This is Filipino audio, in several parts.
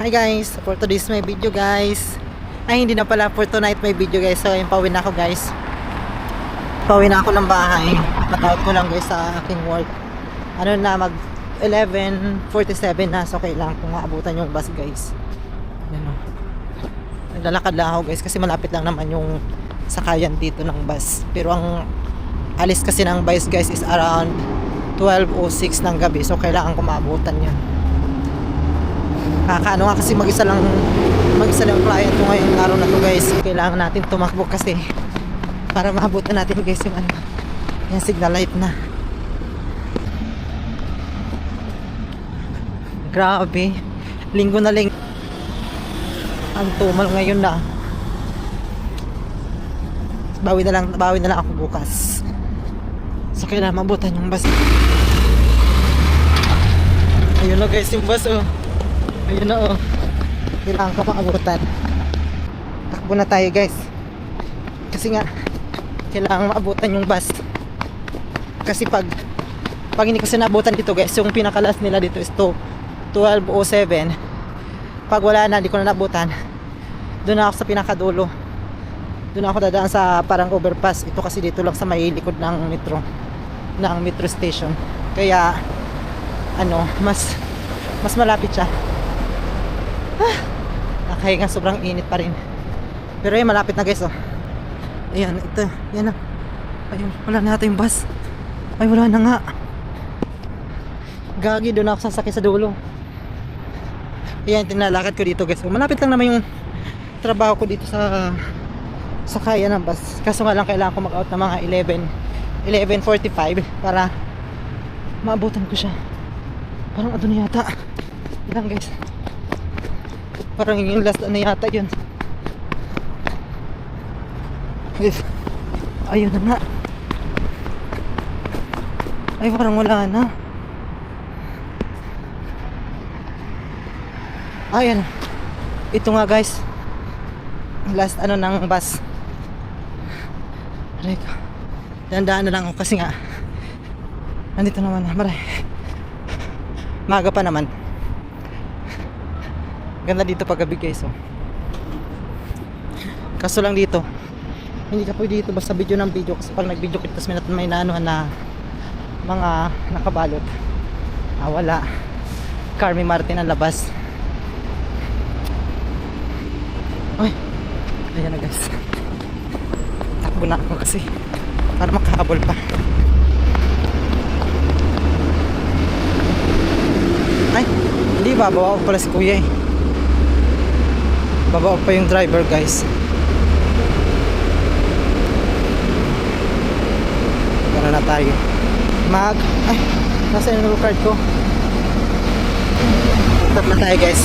Hi guys, for today's my video guys. Ay hindi na pala for tonight may video guys. So ayun pauwi na ako guys. Pauwi na ako ng bahay. Patawad ko lang guys sa aking work. Ano na mag 11.47 na so kailangan kong maabutan yung bus guys. Yan o. Naglalakad lang ako guys kasi malapit lang naman yung sakayan dito ng bus. Pero ang alis kasi ng bus guys is around 12.06 ng gabi so kailangan ko maabutan yan. Kakaano nga kasi mag-isa lang mag-isa lang client ko ngayong araw na to guys. Kailangan natin tumakbo kasi para maabutan natin guys yung ano, yung signal light na. Grabe. Linggo na linggo. Ang tumal ngayon na. Bawi na lang, bawi na lang ako bukas. So kailangan mabutan yung bus. Ayun na guys yung bus oh. Ayun na oh. Kailangan ko maabutan. Takbo na tayo guys. Kasi nga, kailangan maabutan yung bus. Kasi pag pag hindi kasi naabutan dito guys, yung pinakalas nila dito is to 12.07 pag wala na, hindi ko na nabutan doon na ako sa pinakadulo doon ako dadaan sa parang overpass ito kasi dito lang sa may likod ng metro ng metro station kaya ano, mas mas malapit siya ah, nakahinga sobrang init pa rin pero yun, malapit na guys oh ayan, ito, yan na ayun, wala na natin yung bus ay wala na nga gagi doon ako sasakay sa dulo Ayan, tinalakad ko dito guys. Malapit lang naman yung trabaho ko dito sa sa kaya ng bus. Kaso nga lang kailangan ko mag-out ng mga 11 11.45 para maabutan ko siya. Parang ano yata. Ilang guys. Parang yung last ano yata yun. Guys. Ayun na nga. Ay parang wala na. Ayan. Ito nga guys. Last ano ng bus. Ko. Dandaan na lang ako kasi nga. Nandito naman. Maray. Maga pa naman. Ganda dito pag gabi guys. Oh. Kaso lang dito. Hindi ka pwede dito basta video ng video kasi pag nag-video kita tapos may, may naanuhan na mga nakabalot. Ah, wala. Carmi Martin ang labas. Ay, ayan na guys. Takbo na ako kasi para makahabol pa. Ay, hindi babawa pala si kuya eh. Babawa pa yung driver guys. Tara na tayo. Mag, ay, nasa yung card ko. Tap na tayo guys.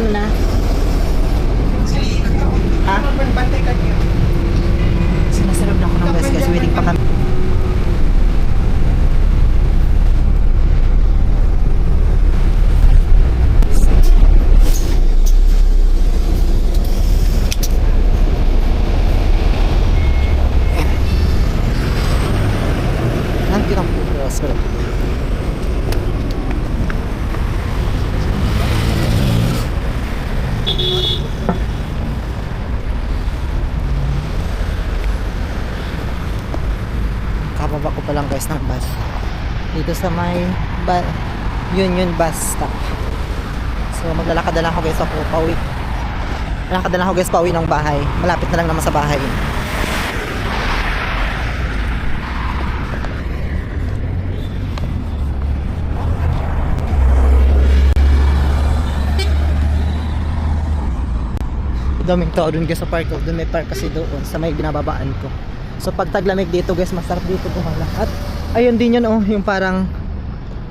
Ano na? Ha? Sinasalab na ako ng bus guys. Waiting pa kami. Nanti lang po. Pero kababa ko pa lang guys ng bus. Dito sa may ba Union bus stop. So maglalakad na lang ako guys ako pauwi. Lalakad na lang ako guys pauwi ng bahay. Malapit na lang naman sa bahay. Daming tao dun guys sa park. Oh. dun may park kasi doon sa may binababaan ko so pag taglamig dito guys masarap dito gumala. At ayun din yun oh yung parang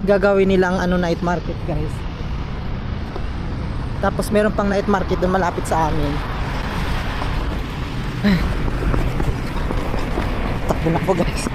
gagawin nilang ano night market guys. Tapos meron pang night market dun malapit sa amin. Takbo na ako guys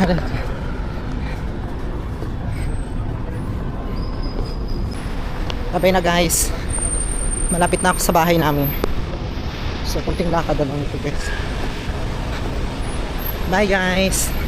Sabay na guys. Malapit na ako sa bahay namin. So, kunting lakad na lang ito guys. Bye guys!